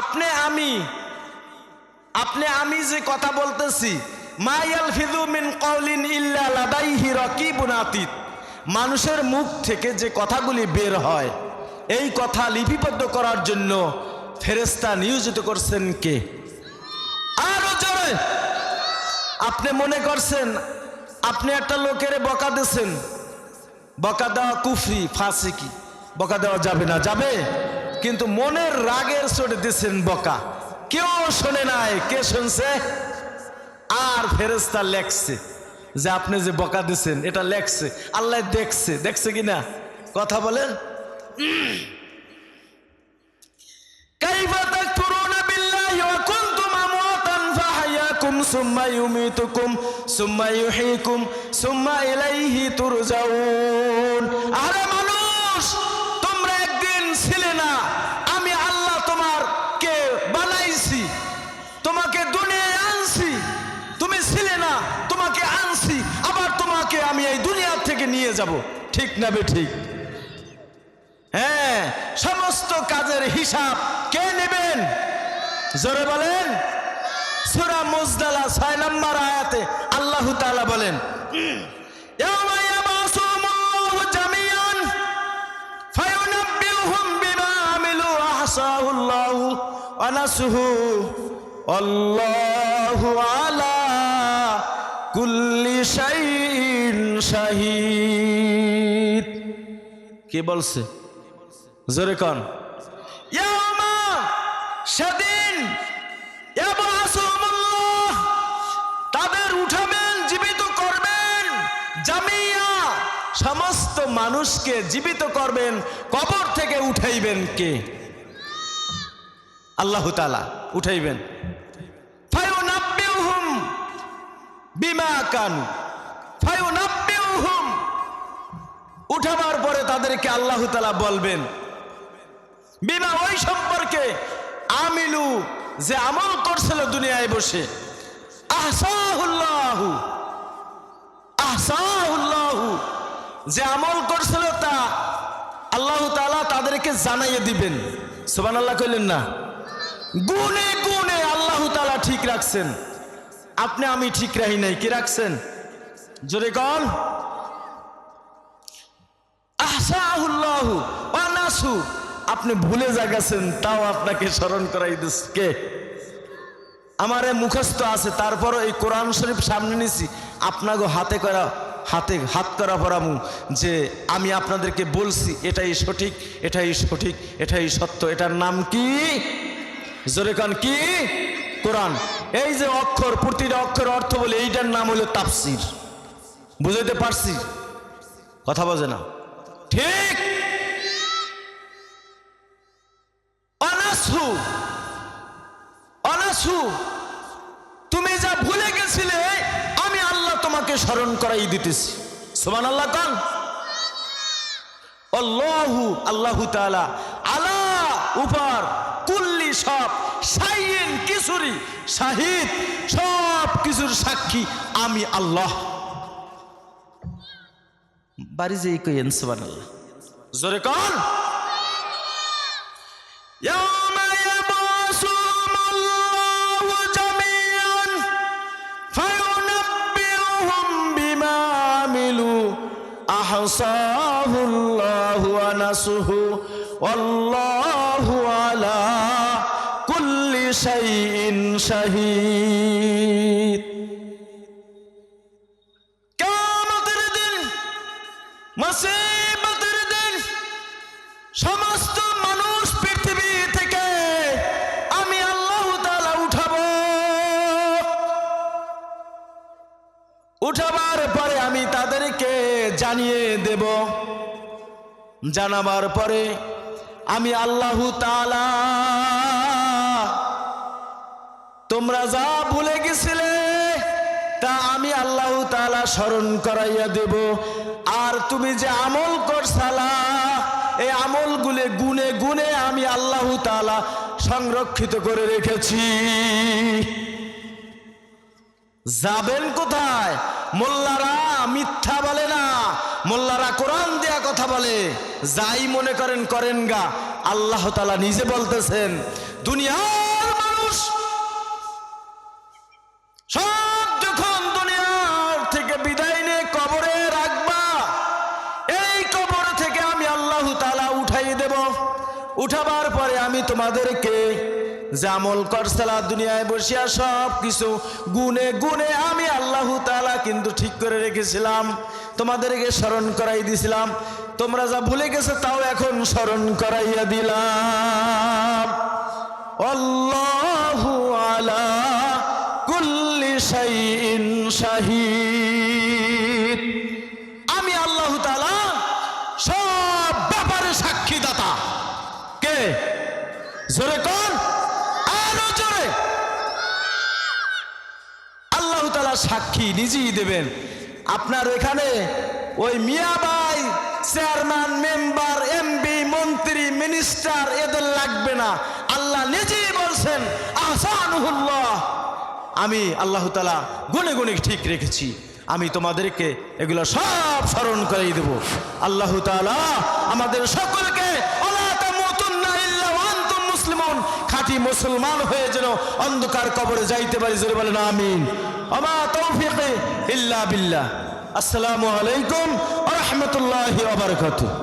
আপনি আমি আপনি আমি যে কথা বলতেছি মাইয়াল ফিদু মিন কওলিন ইল্লা লাদাইহি মানুষের মুখ থেকে যে কথাগুলি বের হয়, এই কথা লিপিবদ্ধ করার জন্য ফেরেস্তা নিয়োজিত করছেন কে? আরও জোরে! আপনি মনে করছেন, আপনি একটা লোকের বকা দিয়েছেন? বকা দেওয়া কুফরি ফাঁসি কি বকা দেওয়া যাবে না, যাবে? কিন্তু মনের রাগের চড়ে দিয়েছেন বকা কেউ শোনে নাই কে শুনছে আর ফেরেস্তা লেখছে যে আপনি যে বকা দিছেন এটা লেখছে আল্লাহ দেখছে দেখছে কি না কথা বলেন كيف تكفرون بالله وكنتم أمواتا فأحياكم ثم يميتكم ثم يحييكم ثم إليه ترجعون আরে নিয়ে যাব। ঠিক না বে ঠিক? হ্যাঁ সমস্ত কাজের হিসাব কে নেবেন? জোরে বলেন। সুরা মুজদালা ছয় নম্বর আয়াতে আল্লাহ তাআলা বলেন ইয়াওমা ইয়াবাসুহুমুল্লাহু কুল্লি শাইইন শাহীদ। কে বলছে? জোরে কন। সেদিন তাদের উঠাবেন, জীবিত করবেন, জামিয়া, সমস্ত মানুষকে জীবিত করবেন, কবর থেকে উঠাইবেন কে? আল্লাহ তাআলা, উঠাইবেন। উঠাবার পরে তাদেরকে আল্লাহ তালা বলবেন, বিমা ওই সম্পর্কে আমিলু যে আমল করছিল দুনিয়ায় বসে। আহসাহুল্লাহু। আহসাহুল্লাহু। যে আমল করছিল তা আল্লাহ তালা তাদেরকে জানাইয়ে দিবেন। সোবান আল্লাহ কইলেন না। গুনে গুনে আল্লাহ তালা ঠিক রাখছেন। আপনি আমি ঠিক রাহি নাই। কি রাখছেন? জোরে কন। আহসাহুল্লাহু আপনি ভুলে যা গেছেন তাও আপনাকে স্মরণ করাই দিচ্ছে। আমার মুখস্থ আছে, তারপরও এই কোরআন শরীফ সামনে নিছি। আপনাকে হাতে করা, হাতে, হাত করা পরামু যে আমি আপনাদেরকে বলছি, এটাই সঠিক এটাই সঠিক, এটাই সত্য, এটার নাম কি? জোরে কান, কি? কোরআন। এই যে অক্ষর, প্রতিটা অক্ষর অর্থ বলে এইটার নাম হলো তাফসির। বুঝাইতে পারছি? কথা বোঝে না? ঠিক। অনাসু অনাসু তুমি যা ভুলে গেছিলে, আমি আল্লাহ তোমাকে স্মরণ করাই দিতেছি। সোমান আল্লাহ কান। আল্লাহু আল্লাহু তাআলা আলা উপর কুল্লি সব সাইয়েন কিছুরি শাহিদ সব কিছুর সাক্ষী আমি আল্লাহ বাড়ি যে কইয়েন সুবহানাল্লাহ জোরে কন يوم يبعثهم الله جميعا فينبئهم بما عملوا أحصاه الله ونسه والله على كل شيء شهيد কিয়ামতের দিন মুসিবতের দিন সমস্ত মানুষ পৃথিবী থেকে আমি আল্লাহ তাআলা উঠাবো উঠাবার পরে আমি তাদেরকে জানিয়ে দেব জানাবার পরে আমি আল্লাহ তাআলা তোমরা যা ভুলে গেছিলে, তা আমি আল্লাহ তালা স্মরণ করাইয়া দেব। আর তুমি যে আমল করছালা, এই আমলগুলো গুনে গুনে আমি আল্লাহ তালা সংরক্ষিত করে রেখেছি। যাবেন কোথায়? মোল্লারা মিথ্যা বলে না। মোল্লারা কোরআন দেয়া কথা বলে। যাই মনে করেন করেন গা। আল্লাহ তালা নিজে বলতেছেন দুনিয়ার উঠাবার পরে আমি তোমাদেরকে জামল করসালা দুনিয়ায় বসিয়া সব কিছু গুনে গুনে আমি আল্লাহ তালা কিন্তু ঠিক করে রেখেছিলাম। তোমাদেরকে স্মরণ করাই দিছিলাম। তোমরা যা ভুলে গেছো তাও এখন স্মরণ করাইয়া দিলাম। আল্লাহু আলা জোরে আরও জোরে। আল্লাহ তাআলা সাক্ষী নিজেই দেবেন। আপনার এখানে ওই মিয়াবাই চেয়ারম্যান, মেম্বার, এমপি, মন্ত্রী, মিনিস্টার এদের লাগবে না। আল্লাহ নিজেই বলছেন আহসানুল্লাহ আমি আল্লাহ তালা গুনে গুনে ঠিক রেখেছি। আমি তোমাদেরকে এগুলো সব স্মরণ করিয়ে দেব। আল্লাহ তালা আমাদের সকলকে খাঁটি মুসলমান হয়ে যেন অন্ধকার কবরে যাইতে পারি, জোরে বলেন আমিন। আমা তৌফিকে ইল্লা বিল্লাহ। আসসালামু আলাইকুম রাহমাতুল্লাহি ওয়া বারাকাতুহু।